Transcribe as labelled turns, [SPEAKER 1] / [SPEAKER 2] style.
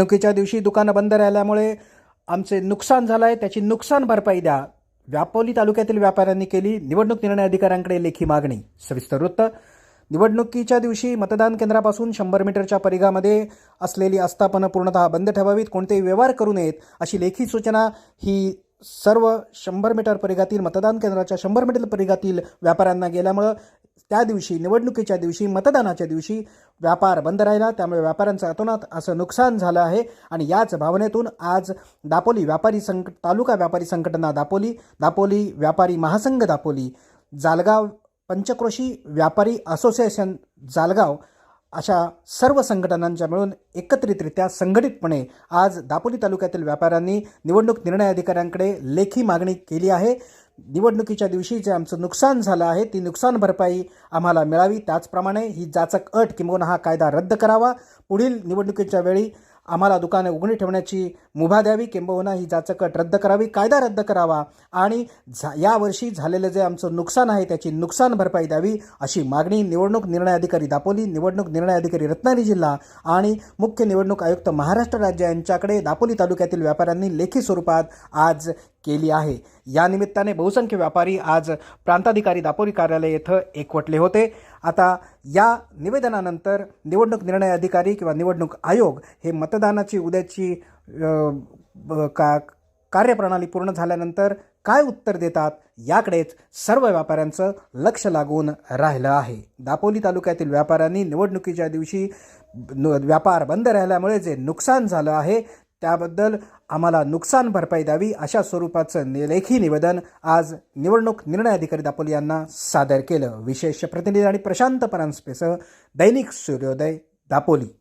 [SPEAKER 1] निवडणुकीच्या दिवशी दुकानं बंद राहिल्यामुळे आमचे नुकसान झालं आहे त्याची नुकसान भरपाई द्या. व्यापोली तालुक्यातील व्यापाऱ्यांनी केली निवडणूक निर्णय अधिकाऱ्यांकडे लेखी मागणी. सविस्तर वृत्त. निवडणुकीच्या दिवशी मतदान केंद्रापासून शंभर मीटरच्या परिघामध्ये असलेली आस्थापनं पूर्णतः बंद ठेवावीत कोणतेही व्यवहार करू नयेत अशी लेखी सूचना ही सर्व शंभर मीटर परिघातील मतदान केंद्राच्या शंभर मीटर परिघातील व्यापाऱ्यांना गेल्यामुळं त्या दिवशी निवडणुकीच्या दिवशी मतदानाच्या दिवशी व्यापार बंद राहिला. त्यामुळे व्यापाऱ्यांचं अतोनात असं नुकसान झालं आहे. आणि याच भावनेतून आज दापोली व्यापारी संक तालुका व्यापारी संघटना दापोली दापोली व्यापारी महासंघ दापोली जालगाव पंचक्रोशी व्यापारी असोसिएशन जालगाव अशा सर्व संघटनांच्या मिळून एकत्रितरित्या संघटितपणे आज दापोली तालुक्यातील व्यापाऱ्यांनी निवडणूक निर्णय अधिकाऱ्यांकडे लेखी मागणी केली आहे. निवडणुकीच्या दिवशी जे आमचं नुकसान झालं आहे ती नुकसान भरपाई आम्हाला मिळावी. त्याचप्रमाणे ही जाचक अट किंबहुना हा कायदा रद्द करावा. पुढील निवडणुकीच्या वेळी आम्हाला दुकाने उघडी ठेवण्याची मुभा द्यावी. किंबहुना ही जाचक अट रद्द करावी. कायदा रद्द करावा. आणि झा यावर्षी झालेलं जे आमचं नुकसान आहे त्याची नुकसान भरपाई द्यावी अशी मागणी निवडणूक निर्णय अधिकारी दापोली निवडणूक निर्णय अधिकारी रत्नागिरी जिल्हा आणि मुख्य निवडणूक आयुक्त महाराष्ट्र राज्य यांच्याकडे दापोली तालुक्यातील व्यापाऱ्यांनी लेखी स्वरूपात आज केली आहे. या निमित्ताने बहुसंख्य व्यापारी आज प्रांताधिकारी दापोली कार्यालय येथं एकवटले होते. आता या निवेदनानंतर निवडणूक निर्णय अधिकारी किंवा निवडणूक आयोग हे मतदानाची उद्याची का कार्यप्रणाली पूर्ण झाल्यानंतर काय उत्तर देतात? याकडेच सर्व व्यापाऱ्यांचं लक्ष लागून राहिलं आहे. दापोली तालुक्यातील व्यापाऱ्यांनी निवडणुकीच्या दिवशी न- व्यापार बंद राहिल्यामुळे जे नुकसान झालं आहे त्याबद्दल आम्हाला नुकसान भरपाई द्यावी अशा स्वरूपाचं लेखी निवेदन आज निवडणूक निर्णय अधिकारी दापोली यांना सादर केलं. विशेष प्रतिनिधी आणि प्रशांत परांजपेसह दैनिक सूर्योदय दापोली.